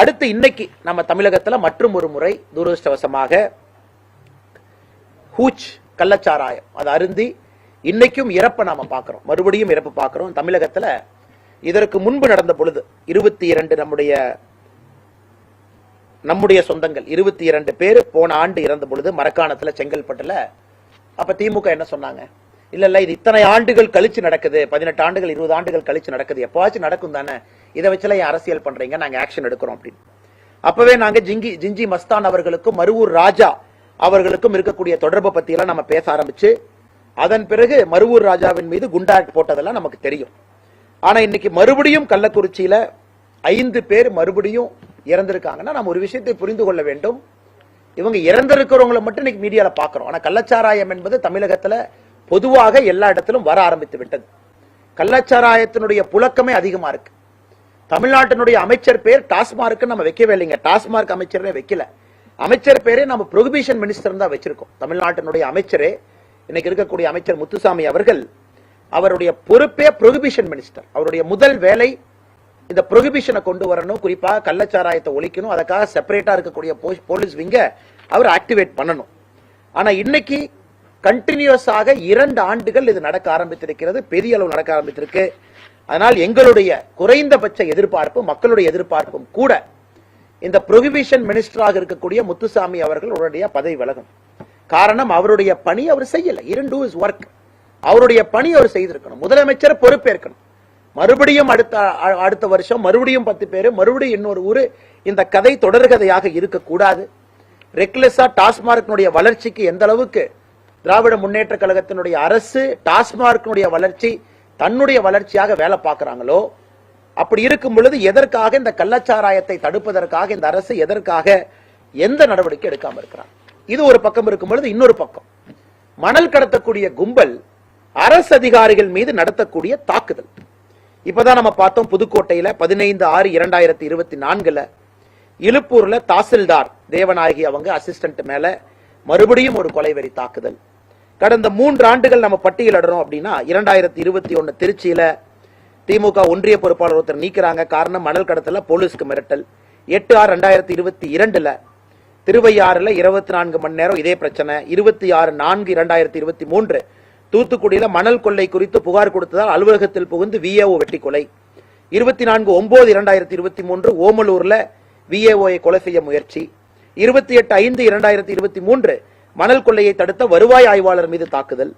அடுத்து இன்னைக்கு நம்ம தமிழகத்துல மற்றும் ஒரு முறை துரதிருஷ்டவசமாக ஹூச் கள்ளச்சாராயம் அதை அருந்தி இன்னைக்கும் இறப்பை நாம பார்க்குறோம். மறுபடியும் இறப்பு பார்க்குறோம். தமிழகத்துல இதற்கு முன்பு நடந்த பொழுது இருபத்தி இரண்டு நம்முடைய நம்முடைய சொந்தங்கள் இருபத்தி இரண்டு பேர் போன ஆண்டு இறந்த பொழுது மரக்காணத்தில் செங்கல்பட்டுல. அப்ப திமுக என்ன சொன்னாங்க? இல்லை இல்லை இது இத்தனை ஆண்டுகள் கழிச்சு நடக்குது பதினெட்டு ஆண்டுகள் இருபது ஆண்டுகள் கழிச்சு நடக்குது எப்போவாச்சும் நடக்கும் தானே? இதை வச்சுலாம் ஏன் அரசியல் பண்றீங்க? நாங்க ஆக்ஷன் எடுக்கிறோம் அப்படின்னு. அப்பவே நாங்க ஜிங்கி ஜிஞ்சி மஸ்தான் அவர்களுக்கும் மருவூர் ராஜா அவர்களுக்கும் இருக்கக்கூடிய தொடர்பை பத்தியெல்லாம் நம்ம பேச ஆரம்பிச்சு அதன் பிறகு மருவூர் ராஜாவின் மீது குண்டாக்ட் போட்டதெல்லாம் நமக்கு தெரியும். ஆனா இன்னைக்கு மறுபடியும் கள்ளக்குறிச்சியில ஐந்து பேர் மறுபடியும் இறந்திருக்காங்கன்னா நம்ம ஒரு விஷயத்தை புரிந்து கொள்ள வேண்டும். இவங்க இறந்திருக்கிறவங்களை மட்டும் இன்னைக்கு மீடியால பாக்குறோம். ஆனா கள்ளச்சாராயம் என்பது தமிழகத்துல பொதுவாக எல்லா இடத்திலும் வர ஆரம்பித்து விட்டது. கள்ளச்சாராயத்தினுடைய புழக்கமே அதிகமா இருக்கு. தமிழ்நாட்டினுடைய அமைச்சர் பேர் டாஸ்மார்க் நம்ம வைக்கவே இல்லைங்க. டாஸ்மார்க் அமைச்சரே வைக்கல. அமைச்சர் பேரே நம்ம ப்ரொஹிபிஷன் மினிஸ்டர் தான் வச்சிருக்கோம். தமிழ்நாட்டினுடைய அமைச்சரே இன்னைக்கு இருக்கக்கூடிய அமைச்சர் முத்துசாமி அவர்கள் அவருடைய பொறுப்பே ப்ரொஹிபிஷன் மினிஸ்டர் அவருடைய முதல் வேலை இந்த ப்ரொஹிபிஷனை கொண்டு வரணும். குறிப்பா கள்ளச்சாராயத்தை ஒழிக்கணும். அதுக்காக செப்பரேட்டா இருக்கக்கூடிய போலீஸ் விங்க அவர் ஆக்டிவேட் பண்ணணும். ஆனா இன்னைக்கு கண்டினியூஸாக இரண்டு ஆண்டுகள் இது நடக்க ஆரம்பித்திருக்கிறது. பெரிய அளவு நடக்க ஆரம்பித்திருக்கு. அதனால் எங்களுடைய குறைந்தபட்ச எதிர்பார்ப்பு மக்களுடைய எதிர்பார்ப்பும் கூட இந்த ப்ரொஹிபிஷன் மினிஸ்டராக இருக்கக்கூடிய முத்துசாமி அவர்கள் உடனடியாக பதவி விலகும் காரணம் அவருடைய பணி அவர் செய்யல. இரண்டு இஸ் ஒர்க் அவருடைய பணி அவர் செய்திருக்கணும். முதலமைச்சர் பொறுப்பேற்கணும். மறுபடியும் அடுத்த அ- அடுத்த வருஷம் மறுபடியும் பத்து பேர் மறுபடியும் இன்னொரு ஊர் இந்த கதை தொடர்கதையாக இருக்கக்கூடாது. ரெக்லெஸ்ஸா டாஸ்மார்க்கினுடைய வளர்ச்சிக்கு எந்த அளவுக்கு திராவிட முன்னேற்ற கழகத்தினுடைய அரசு டாஸ்மார்க்கினுடைய வளர்ச்சி தன்னுடைய வளர்ச்சியாக வேலை பார்க்குறாங்களோ அப்படி இருக்கும் பொழுது எதற்காக இந்த கள்ளச்சாராயத்தை தடுப்பதற்காக இந்த அரசு எதற்காக எந்த நடவடிக்கை எடுக்காம இருக்கிறார் இது ஒரு பக்கம் இருக்கும் பொழுது இன்னொரு பக்கம். மணல் கடத்தக்கூடிய கும்பல் அரசு அதிகாரிகள் மீது நடத்தக்கூடிய தாக்குதல். இப்பதான் நம்ம பார்த்தோம் புதுக்கோட்டையில பதினைந்து ஆறு இரண்டாயிரத்தி இருபத்தி நான்குல இழுப்பூர்ல தாசில்தார் தேவநாயகி அவங்க அசிஸ்டன்ட் மேல மறுபடியும் ஒரு கொலைவெறி தாக்குதல். கடந்த மூன்று ஆண்டுகள் நம்ம பட்டியலிடுறோம் அப்படின்னா இரண்டாயிரத்தி இருபத்தி ஒன்னு திருச்சியில திமுக ஒன்றிய பொறுப்பாளர் ஒருத்தர் நீக்கிறாங்க. காரணம் மணல் கடத்தல போலீஸ்க்கு மிரட்டல். எட்டு ஆறு ரெண்டாயிரத்தி இருபத்தி இரண்டுல திருவையாறுல இருபத்தி நான்கு மணி நேரம் இதே பிரச்சனை. இருபத்தி ஆறு நான்கு இரண்டாயிரத்தி இருபத்தி மூன்று தூத்துக்குடியில மணல் கொள்ளை குறித்து புகார் கொடுத்ததால் அலுவலகத்தில் புகுந்து விஏஓ வெட்டி கொலை. இருபத்தி நான்கு ஒன்பது இரண்டாயிரத்தி இருபத்தி மூன்று ஓமலூர்ல விஏஓயை கொலை செய்ய முயற்சி. இருபத்தி எட்டு ஐந்து இரண்டாயிரத்தி இருபத்தி மூன்று மணல் கொள்ளையை தடுத்த வருவாய் ஆய்வாளர் மீது தாக்குதல்.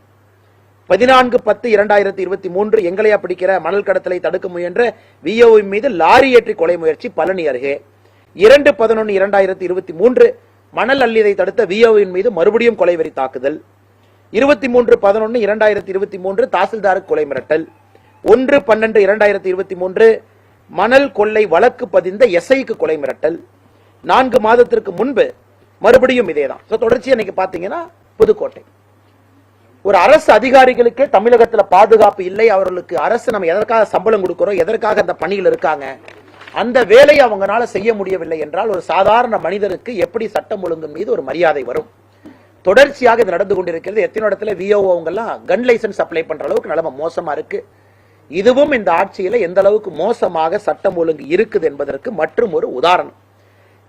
பதினான்கு பத்து இரண்டாயிரத்தி இருபத்தி மூன்று எங்களையா பிடிக்கிற மணல் கடத்தலை தடுக்க முயன்ற விஓவின் மீது லாரி ஏற்றி கொலை முயற்சி பழனி அருகே. இரண்டு பதினொன்று இரண்டாயிரத்தி இருபத்தி மூன்று மணல் அள்ளியதை தடுத்த விஓவின் மீது மறுபடியும் கொலை வரி தாக்குதல். இருபத்தி மூன்று பதினொன்று இரண்டாயிரத்தி இருபத்தி மூன்று தாசில்தாருக்கு கொலை மிரட்டல். ஒன்று பன்னெண்டு இரண்டாயிரத்தி இருபத்தி மூன்று மணல் கொள்ளை வழக்கு பதிந்த எஸ்ஐக்கு கொலை மிரட்டல். நான்கு மாதத்திற்கு முன்பு மறுபடியும் இதேதான். ஸோ தொடர்ச்சி இன்னைக்கு பாத்தீங்கன்னா புதுக்கோட்டை. ஒரு அரசு அதிகாரிகளுக்கு தமிழகத்துல பாதுகாப்பு இல்லை. அவர்களுக்கு அரசு நம்ம எதற்காக சம்பளம் கொடுக்கிறோம் எதற்காக அந்த பணியில் இருக்காங்க அந்த வேலையை அவங்களால செய்ய முடியவில்லை என்றால் ஒரு சாதாரண மனிதருக்கு எப்படி சட்டம் ஒழுங்கு மீது ஒரு மரியாதை வரும்? தொடர்ச்சியாக இது நடந்து கொண்டிருக்கிறது. எத்தனை இடத்துல விஓ அவங்கெல்லாம் கன் லைசன்ஸ் அப்ளை பண்ற அளவுக்கு நிலைமை மோசமா இருக்கு. இதுவும் இந்த ஆட்சியில எந்த அளவுக்கு மோசமாக சட்டம் ஒழுங்கு இருக்குது என்பதற்கு மற்றும் ஒரு உதாரணம்.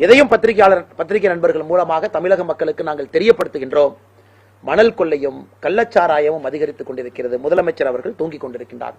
இதையும் பத்திரிகையாளர் பத்திரிகை நண்பர்கள் மூலமாக தமிழக மக்களுக்கு நாங்கள் தெரியப்படுத்துகின்றோம். மணல் கொள்ளையும் கள்ளச்சாராயமும் அதிகரித்துக் கொண்டிருக்கிறது. முதலமைச்சர் அவர்கள் தூங்கிக் கொண்டிருக்கின்றார்.